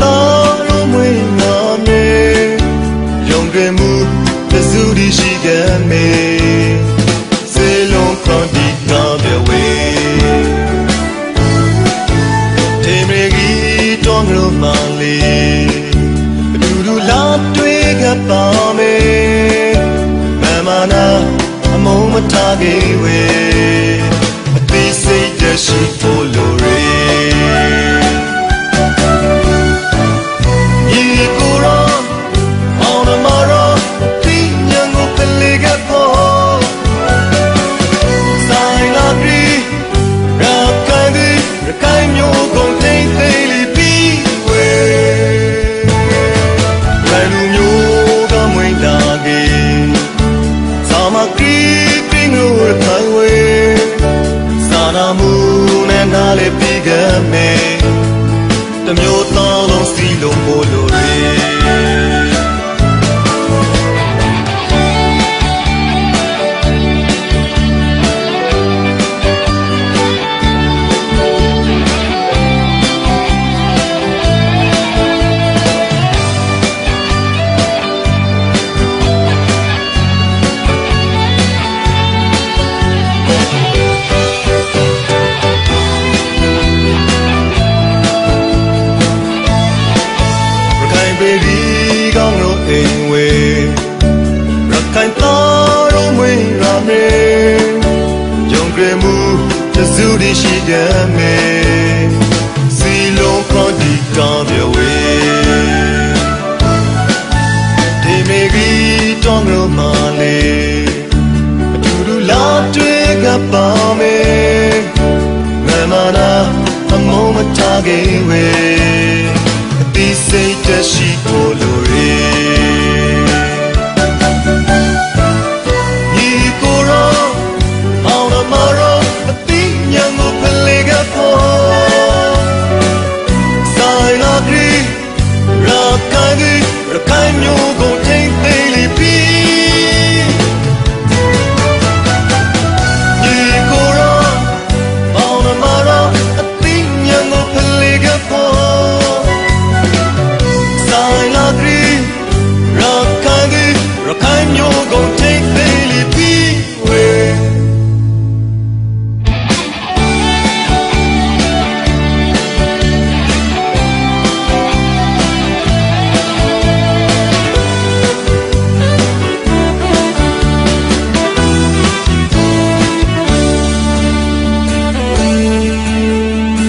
တော်မွေနာမေယုံကြည်မှုတစုတည်းရှိကမေစေလုံးခွန်ဒီနာဘေဝေတေမေကြီးတော်ငရုမလေးအတူတူလာတွေ့ကပါမေမမနာအမုံမထားကေဝေအသိစိတ်တရှိဖို့လို့ Sana moon and ale pigame တမျိုးသားလုံးစီလုံးပို့လို့ရ င်းတို့အိမ်ဝေရခိုင်သားတို့မွေးရမေဂျုံကြမှုတစုတည်းရှိကြမေစီလုံးခေါ်ဒီကောင်းပြဝေဒီမေကြီးတောင်းလို့မလေးအတူတူလာတွေ့ကပါမေမမနာအမုံမထားခဲ့ဝေအသေးစိတ်တရှိကို